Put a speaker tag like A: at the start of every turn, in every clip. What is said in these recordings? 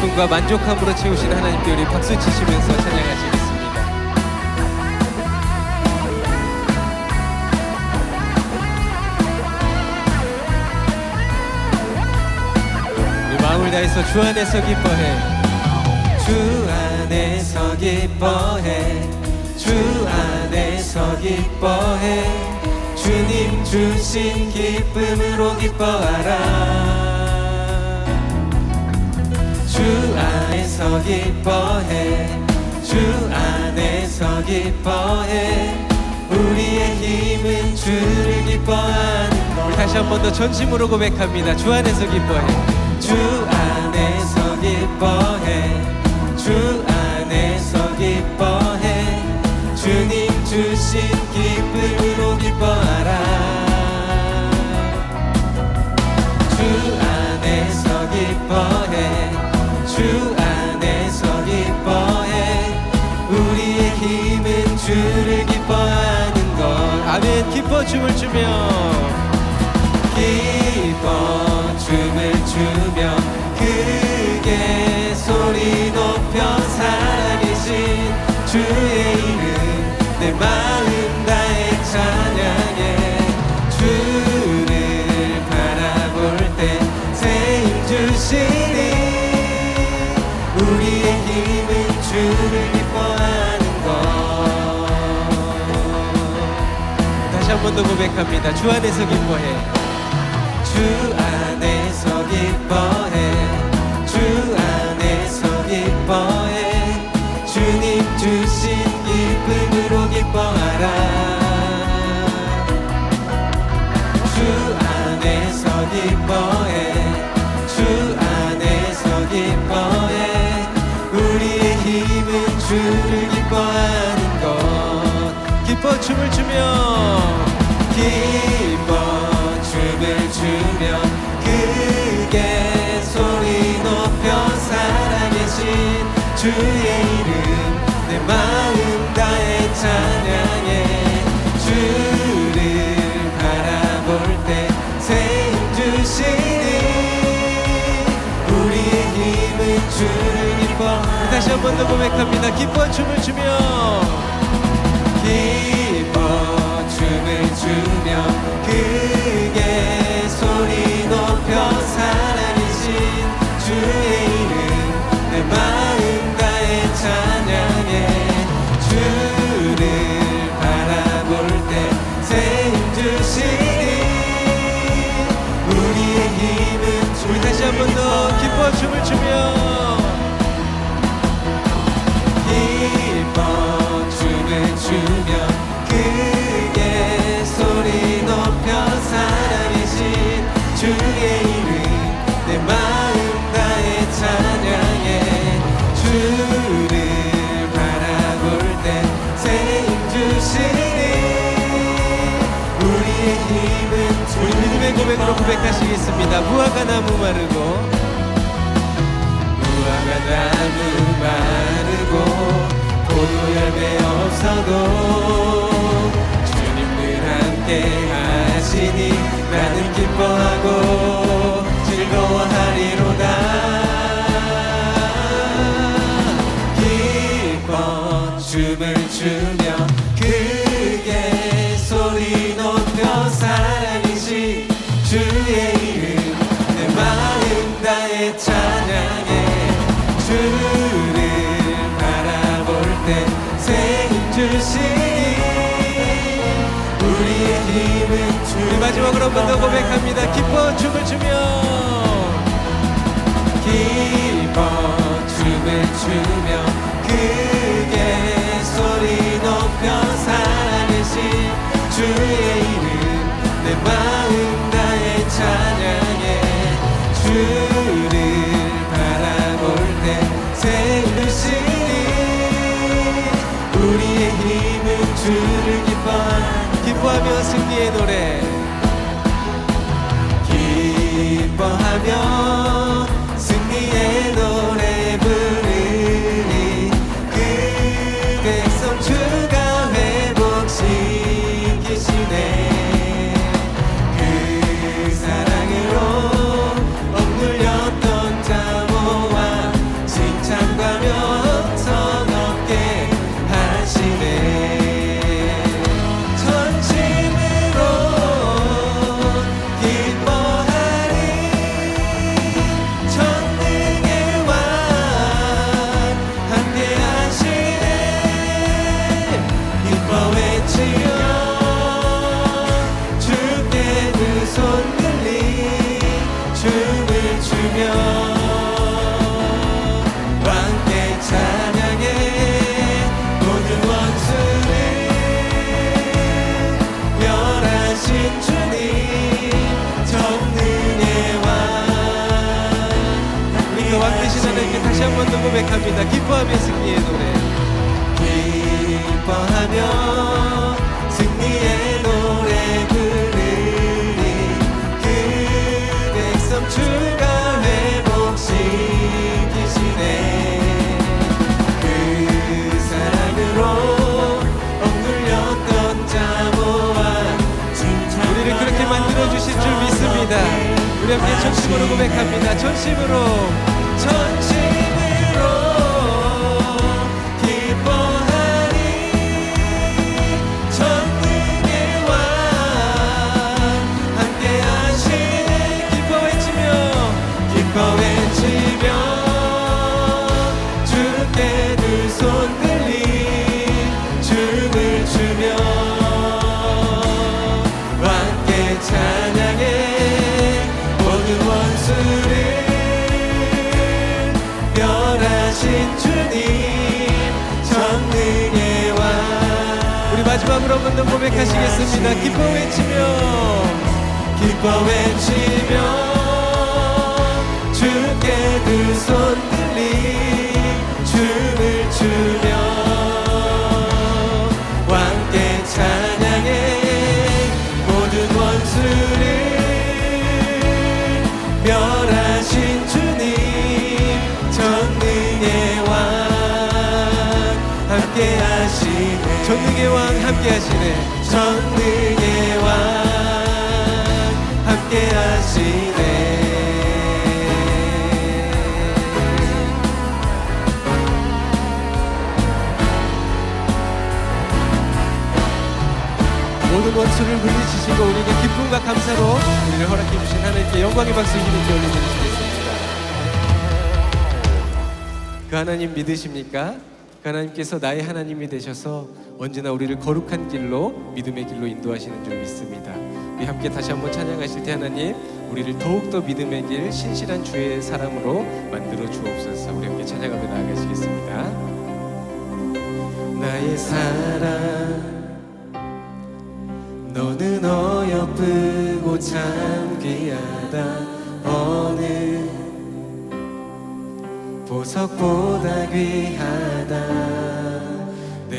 A: 기쁨과 만족함으로 채우신 하나님께 우리 박수 치시면서 찬양하시겠습니다. 마음을 다해서 주 안에서 기뻐해. 주 안에서 기뻐해. 주 안에서 기뻐해. 주님 주신 기쁨으로 기뻐하라. 주 안에서 기뻐해. 주 안에서 기뻐해. 우리의 힘은 주를 기뻐하는 것. 우리 다시 한 번 더 전심으로 고백합니다. 주 안에서 기뻐해. 주 안에서 기뻐해. 주 안에서 기뻐해. 주님 주신 기 기뻐 춤을 추며. 기뻐 춤을 추며 번 더 고백합니다. 주 안에서 기뻐해. 주 안에서 기뻐해. 주 안에서 기뻐해. 주님 주신 기쁨으로 기뻐하라. 주 안에서 기뻐해. 주 안에서 기뻐해. 우리의 힘은 주를 기뻐하는 것. 기뻐 춤을 추며 춤을 추며 크게 소리 높여 살아계신. 주의 이름 내 마음 다해 찬양해. 주를 바라볼 때새힘 주시니 우리의 힘은 주를 기뻐. 다시 한 번 더 고백합니다. 기뻐 춤을 추며 추며 크게 소리 높여 살아계신 주의 이름 내 마음 다해 찬양해. 주를 바라볼 때 새힘 주시니 우리의 힘은 주 우리 다시 한 번 더 기뻐 춤을 추며. 기뻐 고백으로 고백하시겠습니다. 무화과 나무 마르고 무화과 나무 마르고 포도 열매 없어도 주님 늘 함께 하시니 나는 기뻐하고 우리의 힘은 주 우리 마지막으로 한 번 더 고백합니다. 기뻐 춤을 추며. 기뻐 춤을 추며 크게 소리 높여 살아계신 주의 이름. 내 마음 다해 찬양해. 주를 바라볼 주시니 우리의 힘은 주를 기뻐 기뻐하며 승리의 노래. 기뻐하며 승리의 노래 하겠습니다. 기뻐하며 승리의 노래. 기뻐하며 승리의 노래 부르리 그 백성 주가 회복시키시네. 그 사랑으로 억눌렸던 자모아 우리를 그렇게 만들어주신 줄 믿습니다. 우리 함께 전심으로 고백합니다. 전심으로. 전심 찬양해. 모든 원수를 멸하신 주님 전능의 왕. 우리 마지막으로 한 번 더 고백하시겠습니다. 기뻐 외치며 기뻐 외치며 주께 두 손 들리 함께 하시네 전능의 왕 함께 하시네 모든 원수를 물리치시고 우리는 기쁨과 감사로 우리를 허락해 주신 하나님께 영광의 박수 힘있게 올려드리시겠습니다. 그 하나님 믿으십니까? 그 하나님께서 나의 하나님이 되셔서 언제나 우리를 거룩한 길로 믿음의 길로 인도하시는 줄 믿습니다. 우리 함께 다시 한번 찬양하실 때 하나님 우리를 더욱더 믿음의 길 신실한 주의 사람으로 만들어 주옵소서. 우리 함께 찬양하며 나아가시겠습니다. 나의 사랑 너는 어여쁘고 참 귀하다 어느 보석보다 귀하다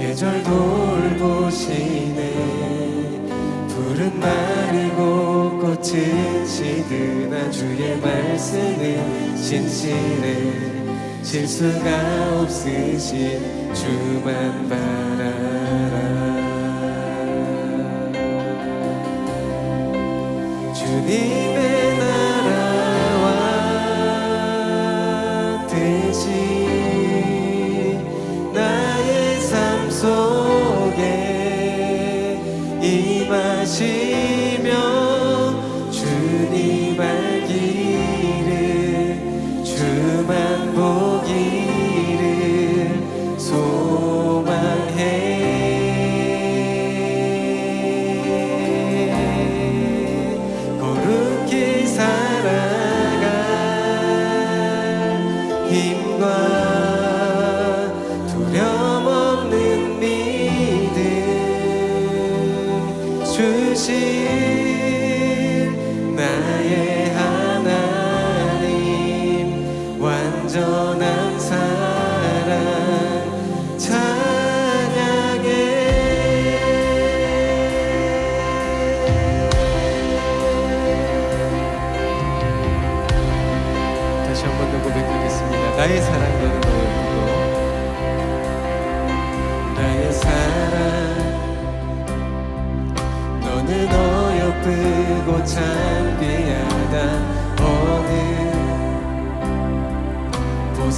A: 계절 돌보시네. 푸른 마르고 꽃은 시드나 주의 말씀은 진실해. 실수가 없으신 주만 바라라. 주님 주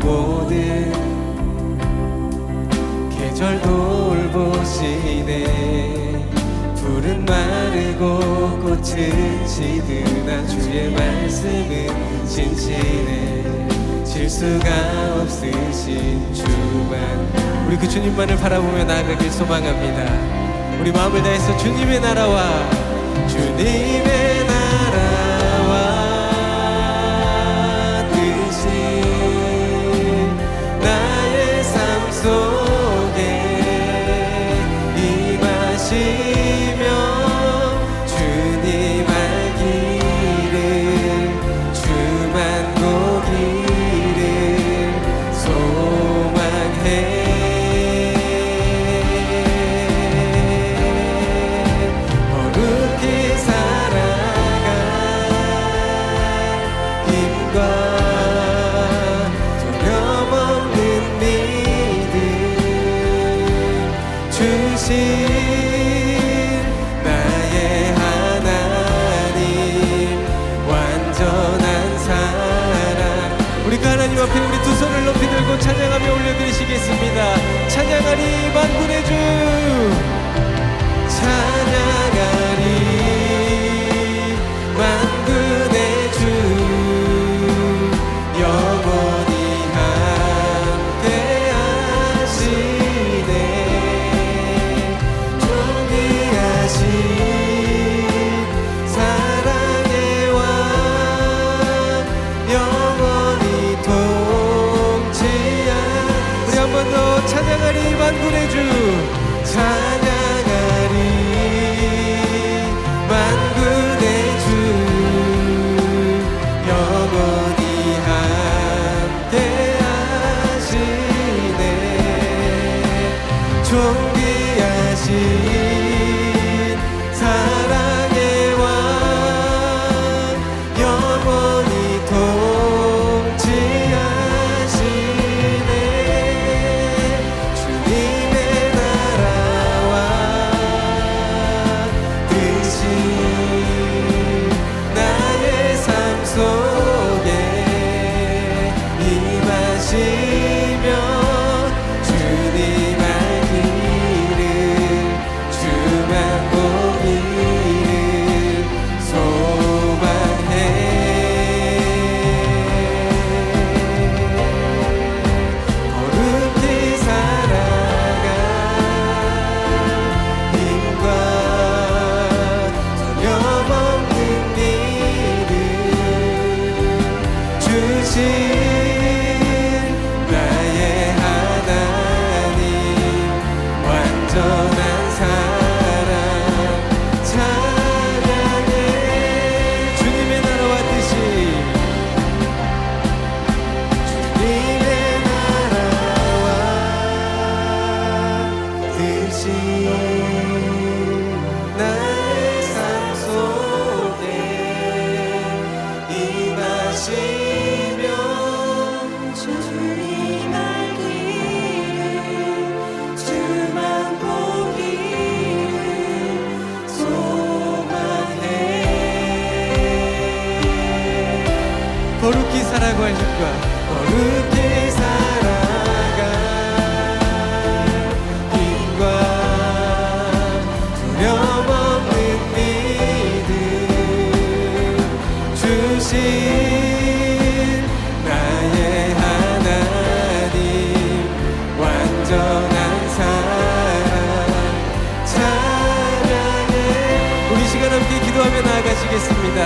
A: 모든 계절 돌보시네. 풀은 마르고 꽃은 시드나 주의 말씀은 진실해. 질 수가 없으신 주만 우리 그 주님만을 바라보며 나아가길 소망합니다. 우리 마음을 다해서 주님의 나라와 나아가시겠습니다.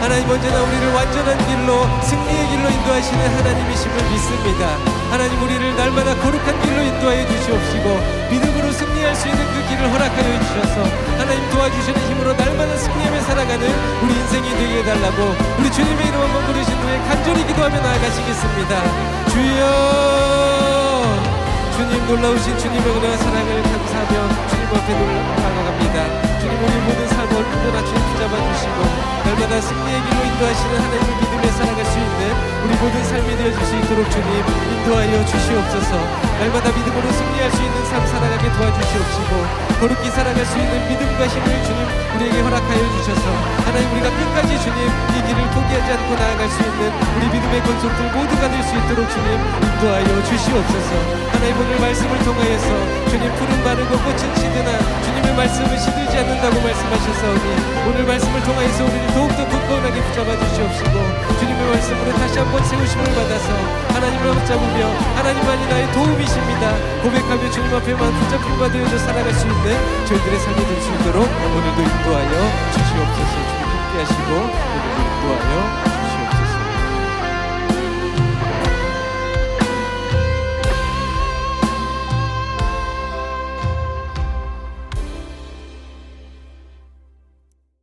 A: 하나님 언제나 우리를 완전한 길로 승리의 길로 인도하시는 하나님이심을 믿습니다. 하나님 우리를 날마다 거룩한 길로 인도하여 주시옵시고 믿음으로 승리할 수 있는 그 길을 허락하여 주셔서 하나님 도와주시는 힘으로 날마다 승리하며 살아가는 우리 인생이 되게 해달라고 우리 주님의 이름 한번 부르신 후에 간절히 기도하며 나아가시겠습니다. 주여! 주님 놀라우신 주님의 은혜와 사랑을 감사하며 주님 앞에 나아갑니다. 주님 우리 모든 삶을 언제나 주님 붙잡아 주시고 날마다 승리의 길로 인도하시는 하나님을 믿으며 살아갈 수 있는 우리 모든 삶이 되어줄 수 있도록 주님 인도하여 주시옵소서. 날마다 믿음으로 승리할 수 있는 삶 살아가게 도와주시옵시고 거룩히 살아갈 수 있는 믿음과 힘을 주님 우리에게 허락하여 주셔서 하나님 우리가 끝까지 주님 이 길을 포기하지 않고 나아갈 수 있는 우리 믿음의 권속들 모두가 될 수 있도록 주님 인도하여 주시옵소서. 하나님 오늘 말씀을 통하여서 주님 푸른 바르고 꽃은 시드나 주님의 말씀은 시들지 않는다고 말씀하 셨사오니 오늘 말씀을 통하여서 우리를 더욱더 굳건하게 붙잡아 주시옵시고 주님의 말씀으로 다시 한번 세우심을 받아서 하나님을 붙잡으며 하나님만이 나의 도움이십니다. 고백하며 주님 앞에만 붙잡힌 바 되어져 살아갈 수 있는 저희들의 삶이 될 수 있도록 오늘도 인도하여 주시옵소서. 주님 함께 하시고 오늘도 인도하여